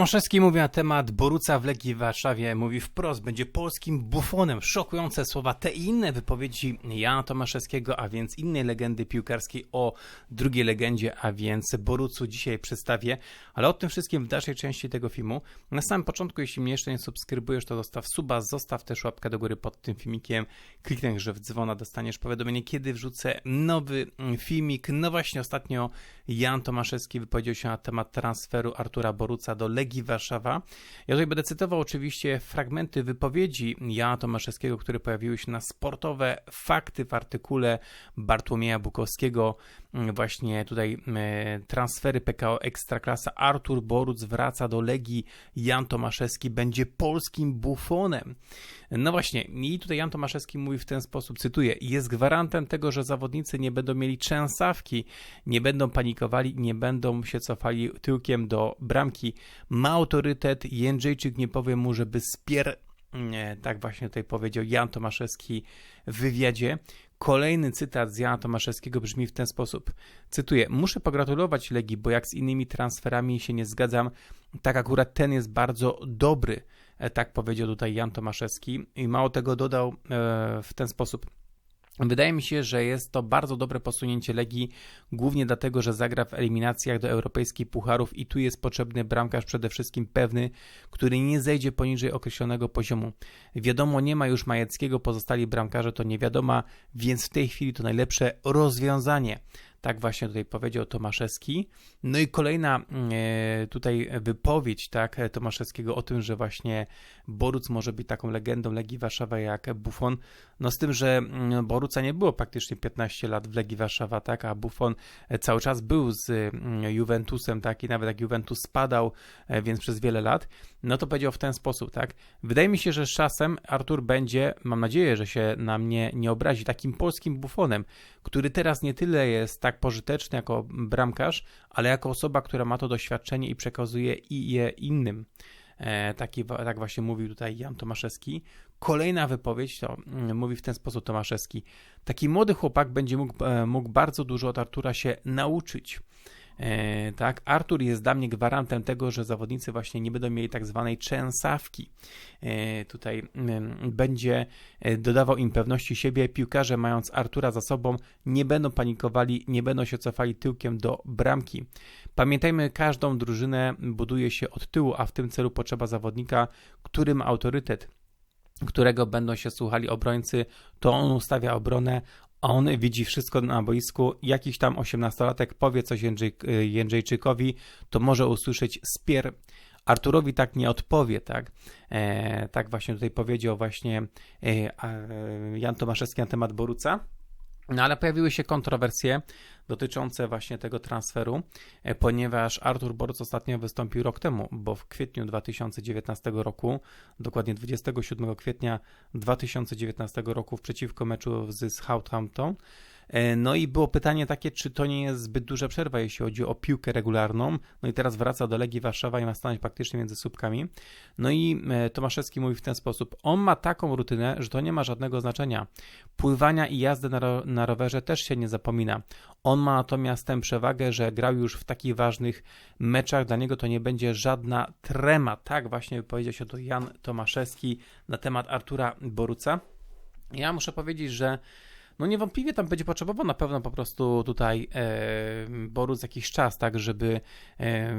Tomaszewski mówi na temat Boruca w Legii w Warszawie. Mówi wprost, będzie polskim bufonem. Szokujące słowa te i inne wypowiedzi Jana Tomaszewskiego, a więc innej legendy piłkarskiej o drugiej legendzie, a więc Borucu dzisiaj przedstawię. Ale o tym wszystkim w dalszej części tego filmu. Na samym początku, jeśli mnie jeszcze nie subskrybujesz, to zostaw suba, zostaw też łapkę do góry pod tym filmikiem. Kliknij, że w dzwona dostaniesz powiadomienie, kiedy wrzucę nowy filmik. No właśnie ostatnio Jan Tomaszewski wypowiedział się na temat transferu Artura Boruca do Legii Warszawa. Ja tutaj będę cytował oczywiście fragmenty wypowiedzi Jana Tomaszewskiego, które pojawiły się na sportowe fakty w artykule Bartłomieja Bukowskiego. Mm, właśnie tutaj mm, transfery PKO Ekstraklasa. Artur Boruc wraca do Legii. Jan Tomaszewski będzie polskim bufonem. No właśnie, i tutaj Jan Tomaszewski mówi w ten sposób, cytuję, jest gwarantem tego, że zawodnicy nie będą mieli trzęsawki, nie będą panikowali, nie będą się cofali tyłkiem do bramki ma autorytet, Jędrzejczyk nie powie mu, żeby spier... Nie, tak właśnie tutaj powiedział Jan Tomaszewski w wywiadzie. Kolejny cytat z Jana Tomaszewskiego brzmi w ten sposób. Cytuję: Muszę pogratulować Legii, bo jak z innymi transferami się nie zgadzam, tak akurat ten jest bardzo dobry. E, tak powiedział tutaj Jan Tomaszewski i mało tego dodał e, w ten sposób. Wydaje mi się, że jest to bardzo dobre posunięcie Legii, głównie dlatego, że zagra w eliminacjach do europejskich pucharów i tu jest potrzebny bramkarz przede wszystkim pewny, który nie zejdzie poniżej określonego poziomu. Wiadomo, nie ma już Majeckiego, pozostali bramkarze to nie wiadoma, więc w tej chwili to najlepsze rozwiązanie. Tak właśnie tutaj powiedział Tomaszewski. No i kolejna e, tutaj wypowiedź tak, Tomaszewskiego o tym, że właśnie Boruc może być taką legendą Legii Warszawa jak Buffon. No z tym, że mm, Boruca nie było praktycznie 15 lat w Legii Warszawa, tak, a Buffon cały czas był z mm, Juventusem, tak, i nawet jak Juventus spadał, e, więc przez wiele lat, no to powiedział w ten sposób, tak. Wydaje mi się, że z czasem Artur będzie, mam nadzieję, że się na mnie nie obrazi, takim polskim Buffonem, który teraz nie tyle jest tak pożyteczny jako bramkarz, ale jako osoba, która ma to doświadczenie i przekazuje i je innym. E, taki, tak właśnie mówił tutaj Jan Tomaszewski. Kolejna wypowiedź to mm, mówi w ten sposób Tomaszewski. Taki młody chłopak będzie mógł, e, mógł bardzo dużo od Artura się nauczyć. E, tak, Artur jest dla mnie gwarantem tego, że zawodnicy właśnie nie będą mieli tak zwanej trzęsawki. E, tutaj będzie e, dodawał im pewności siebie. Piłkarze, mając Artura za sobą, nie będą panikowali, nie będą się cofali tyłkiem do bramki. Pamiętajmy, każdą drużynę buduje się od tyłu, a w tym celu potrzeba zawodnika, który ma autorytet którego będą się słuchali obrońcy, to on ustawia obronę, on widzi wszystko na boisku, jakiś tam osiemnastolatek powie coś Jędrzej, Jędrzejczykowi, to może usłyszeć spier. Arturowi tak nie odpowie, tak? E, tak właśnie tutaj powiedział właśnie e, e, Jan Tomaszewski na temat Boruca. No ale pojawiły się kontrowersje dotyczące właśnie tego transferu, e, ponieważ Artur Borc ostatnio wystąpił rok temu, bo w kwietniu 2019 roku, dokładnie 27 kwietnia 2019 roku w przeciwko meczu z Southampton, no i było pytanie takie, czy to nie jest zbyt duża przerwa, jeśli chodzi o piłkę regularną. No i teraz wraca do Legii Warszawa i ma stanąć praktycznie między słupkami. No i e, Tomaszewski mówi w ten sposób. On ma taką rutynę, że to nie ma żadnego znaczenia. Pływania i jazdy na, ro na rowerze też się nie zapomina. On ma natomiast tę przewagę, że grał już w takich ważnych meczach. Dla niego to nie będzie żadna trema. Tak właśnie wypowiedział się to Jan Tomaszewski na temat Artura Boruca. Ja muszę powiedzieć, że no niewątpliwie tam będzie potrzebował na pewno po prostu tutaj e, Borus jakiś czas, tak, żeby e,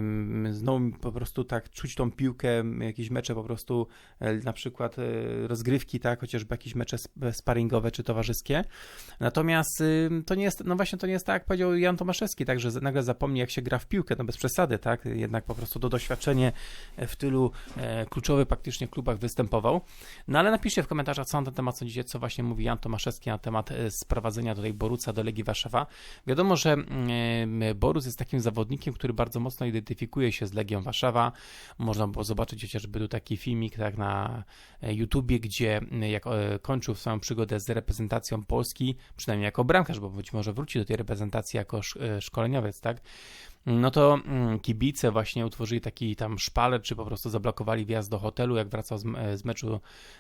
znowu po prostu tak czuć tą piłkę, jakieś mecze po prostu, e, na przykład e, rozgrywki, tak, chociażby jakieś mecze sparingowe czy towarzyskie. Natomiast to nie jest, no właśnie to nie jest tak, jak powiedział Jan Tomaszewski, tak, że nagle zapomni jak się gra w piłkę, no bez przesady, tak, jednak po prostu to doświadczenie w tylu e, kluczowych praktycznie klubach występował. No ale napiszcie w komentarzach, co na ten temat sądzicie, co właśnie mówi Jan Tomaszewski na temat e, sprowadzenia tutaj Boruca do Legii Warszawa. Wiadomo, że mm, Borus jest takim zawodnikiem, który bardzo mocno identyfikuje się z Legią Warszawa. Można było zobaczyć chociażby tu taki filmik tak na e, YouTubie, gdzie mm, jak e, kończył swoją przygodę z reprezentacją Polski, przynajmniej jako bramkarz, bo być może wróci do tej reprezentacji jako e, szkoleniowiec, tak? No to mm, kibice właśnie utworzyli taki tam szpaler, czy po prostu zablokowali wjazd do hotelu, jak wracał z, meczu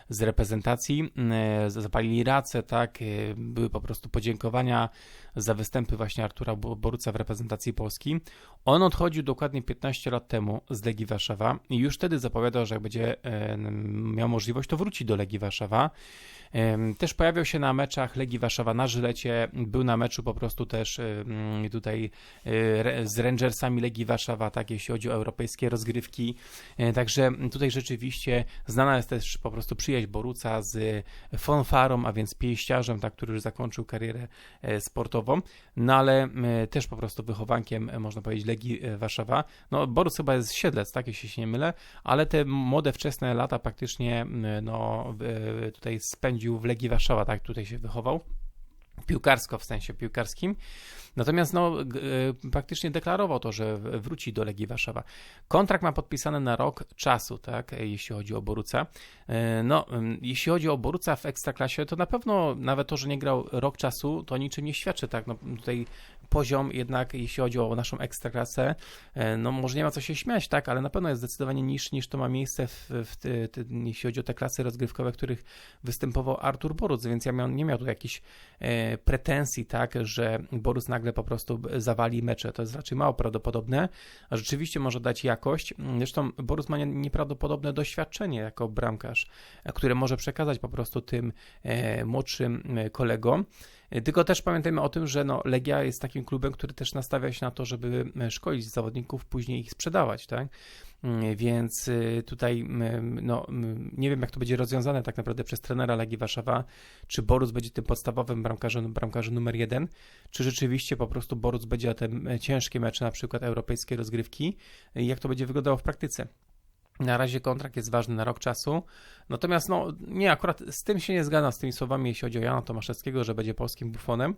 z reprezentacji, mm, zapalili racę, tak, były po prostu podziękowania za występy właśnie Artura Boruca w reprezentacji Polski. On odchodził dokładnie 15 lat temu z Legii Warszawa i już wtedy zapowiadał, że jak będzie miał możliwość, to wróci do Legii Warszawa. Też pojawiał się na meczach Legii Warszawa na Żylecie, był na meczu po prostu też tutaj e, z Rangersami Legii Warszawa, tak jeśli chodzi o europejskie rozgrywki. E, także tutaj rzeczywiście znana jest też po prostu przyjaźń Boruca z Fonfarą, a więc pięściarzem, tak, który już zakończył karierę e, sportową, no ale też po prostu wychowankiem, można powiedzieć, Legii Warszawa. No Boruc chyba jest siedlec, tak, jeśli się nie mylę, ale te młode, wczesne lata praktycznie no, tutaj spędził w Legii Warszawa, tak tutaj się wychował piłkarsko w sensie piłkarskim. Natomiast no, e, praktycznie deklarował to, że wróci do Legii Warszawa. Kontrakt ma podpisany na rok czasu, tak, jeśli chodzi o Boruca. E, no, jeśli chodzi o Boruca w Ekstraklasie, to na pewno nawet to, że nie grał rok czasu, to niczym nie świadczy, tak. No, tutaj poziom jednak, jeśli chodzi o naszą ekstraklasę, e, no może nie ma co się śmiać, tak, ale na pewno jest zdecydowanie niższy niż to ma miejsce, w, w te, te, jeśli chodzi o te klasy rozgrywkowe, w których występował Artur Boruc, więc ja miał, nie miał tu jakichś pretensji, tak, że Boruc nagle po prostu zawali mecze, to jest raczej mało prawdopodobne, a rzeczywiście może dać jakość, zresztą Boruc ma nieprawdopodobne doświadczenie jako bramkarz, które może przekazać po prostu tym e, młodszym e, kolegom, tylko też pamiętajmy o tym, że no, Legia jest takim klubem, który też nastawia się na to, żeby e, szkolić zawodników, później ich sprzedawać, tak? Mm, więc y, tutaj no, nie wiem, jak to będzie rozwiązane tak naprawdę przez trenera Legii Warszawa, czy Borus będzie tym podstawowym bramkarzem, bramkarzem numer jeden, czy rzeczywiście po prostu Borus będzie na te ciężkie mecze, na przykład europejskie rozgrywki, jak to będzie wyglądało w praktyce. Na razie kontrakt jest ważny na rok czasu. Natomiast, no, nie, akurat z tym się nie zgadzam, z tymi słowami, jeśli chodzi o Jana Tomaszewskiego, że będzie polskim bufonem.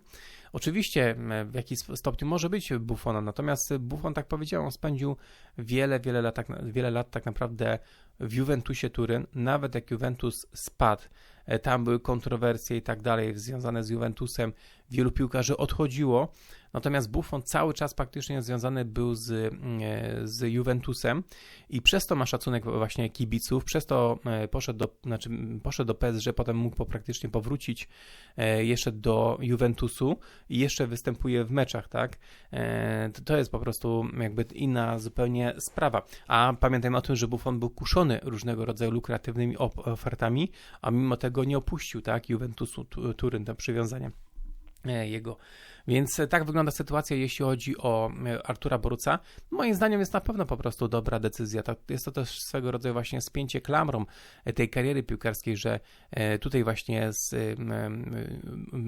Oczywiście w jakiś stopniu może być bufonem, natomiast Buffon, tak powiedziałem, spędził wiele, wiele lat, tak, wiele lat tak naprawdę w Juventusie Turyn, nawet jak Juventus spadł, e, tam były kontrowersje i tak dalej związane z Juventusem, wielu piłkarzy odchodziło, natomiast Buffon cały czas praktycznie związany był z, mm, e, z Juventusem. I przez to ma szacunek właśnie kibiców, przez to e, poszedł do, znaczy poszedł do PSG, potem mógł praktycznie powrócić jeszcze do Juventusu. I jeszcze występuje w meczach, tak? To jest po prostu jakby inna zupełnie sprawa. A pamiętajmy o tym, że Buffon był kuszony różnego rodzaju lukratywnymi ofertami, a mimo tego nie opuścił, tak, Juventusu Turyn, to przywiązanie e, jego. Więc e, tak wygląda sytuacja, jeśli chodzi o e, Artura Boruca. Moim zdaniem jest na pewno po prostu dobra decyzja. Jest to też swego rodzaju właśnie spięcie klamrą tej kariery piłkarskiej, że tutaj właśnie z,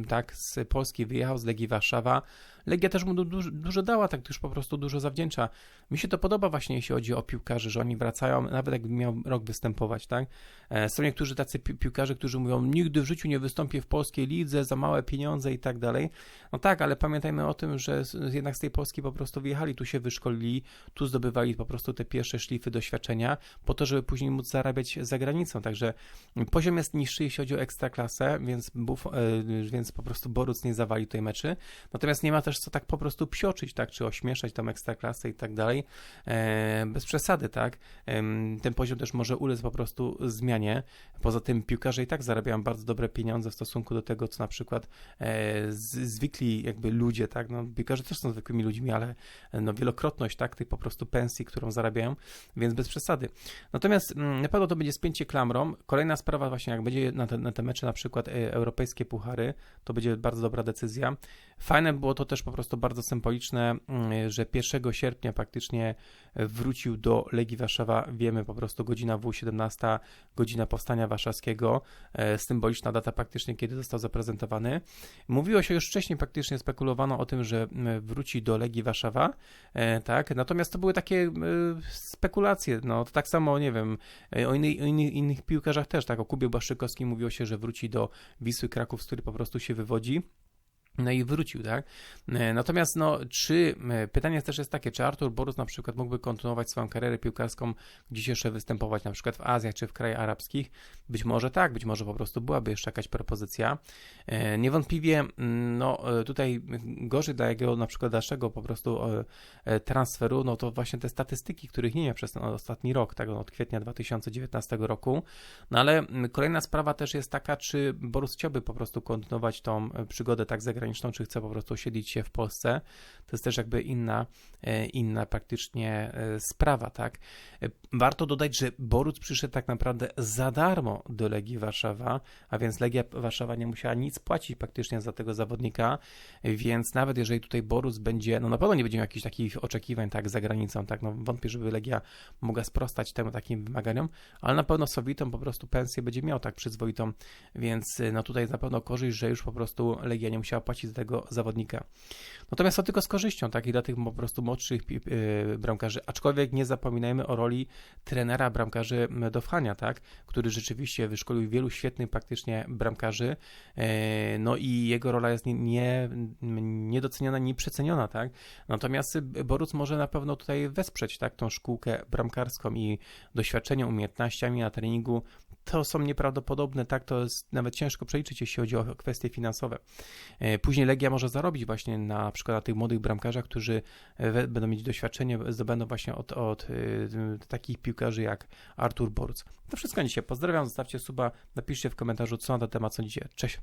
tak, z Polski wyjechał, z Legii Warszawa, Legia też mu dużo, dużo dała, tak już po prostu dużo zawdzięcza. Mi się to podoba właśnie, jeśli chodzi o piłkarzy, że oni wracają, nawet jakby miał rok występować, tak? E, są niektórzy tacy pi piłkarze, którzy mówią, nigdy w życiu nie wystąpię w polskiej lidze, za małe pieniądze i tak dalej. No tak, ale pamiętajmy o tym, że jednak z tej Polski po prostu wyjechali, tu się wyszkolili, tu zdobywali po prostu te pierwsze szlify doświadczenia, po to, żeby później móc zarabiać za granicą. Także poziom jest niższy, jeśli chodzi o ekstraklasę, więc, buf, e, więc po prostu Boruc nie zawali tej meczy. Natomiast nie ma też też co tak po prostu psioczyć, tak, czy ośmieszać tam ekstraklasę i tak dalej, e, bez przesady, tak. E, ten poziom też może ulec po prostu zmianie. Poza tym piłkarze i tak zarabiają bardzo dobre pieniądze w stosunku do tego, co na przykład e, zwykli jakby ludzie, tak, no piłkarze też są zwykłymi ludźmi, ale no wielokrotność, tak, tych po prostu pensji, którą zarabiają, więc bez przesady. Natomiast mm, na pewno to będzie spięcie klamrą. Kolejna sprawa właśnie, jak będzie na te, na te mecze na przykład e, europejskie puchary, to będzie bardzo dobra decyzja. Fajne było to też po prostu bardzo symboliczne, mm, że 1 sierpnia praktycznie wrócił do Legii Warszawa. Wiemy po prostu godzina W17, godzina powstania warszawskiego, e, symboliczna data praktycznie, kiedy został zaprezentowany. Mówiło się już wcześniej, praktycznie spekulowano o tym, że wróci do Legii Warszawa, e, tak, natomiast to były takie e, spekulacje, no to tak samo, nie wiem, o, innych, o innych, piłkarzach też, tak, o Kubie mówiło się, że wróci do Wisły Kraków, z której po prostu się wywodzi. No i wrócił, tak? E, Natomiast, no, czy e, pytanie też jest takie, czy Artur Borus na przykład mógłby kontynuować swoją karierę piłkarską, gdzieś jeszcze występować, na przykład w Azjach czy w krajach arabskich? Być może tak, być może po prostu byłaby jeszcze jakaś propozycja. E, Niewątpliwie, mm, no, tutaj gorzej dla jego na przykład dalszego po prostu transferu, no to właśnie te statystyki, których nie miał przez ten ostatni rok, tak, od kwietnia 2019 roku. No ale mm, kolejna sprawa też jest taka, czy Borus chciałby po prostu kontynuować tą przygodę tak zagraniczną, czy chce po prostu osiedlić się w Polsce. To jest też jakby inna, e, inna praktycznie e, sprawa, tak. E, Warto dodać, że Borus przyszedł tak naprawdę za darmo do Legii Warszawa, a więc Legia Warszawa nie musiała nic płacić praktycznie za tego zawodnika, więc nawet jeżeli tutaj Borus będzie, no na pewno nie będzie miał jakichś takich oczekiwań, tak, za granicą, tak, no wątpię, żeby Legia mogła sprostać temu takim wymaganiom, ale na pewno sowitą po prostu pensję będzie miał tak przyzwoitą, więc no tutaj jest na pewno korzyść, że już po prostu Legia nie musiała płacić za tego zawodnika. Natomiast to tylko z korzyścią, tak, i dla tych po prostu młodszych y, bramkarzy, aczkolwiek nie zapominajmy o roli trenera bramkarzy Dowchania, tak, który rzeczywiście wyszkolił wielu świetnych praktycznie bramkarzy, e, no i jego rola jest nie, nie, niedoceniona, nieprzeceniona, tak, natomiast Borus może na pewno tutaj wesprzeć, tak, tą szkółkę bramkarską i doświadczeniem, umiejętnościami na treningu, to są nieprawdopodobne, tak, to jest nawet ciężko przeliczyć, jeśli chodzi o kwestie finansowe. E, Później Legia może zarobić właśnie na przykład na tych młodych bramkarzach, którzy e, będą mieć doświadczenie, zdobędą właśnie od, od y, takich piłkarzy jak Artur Boruc. To wszystko dzisiaj. Pozdrawiam, zostawcie suba, napiszcie w komentarzu, co na ten temat sądzicie. Cześć!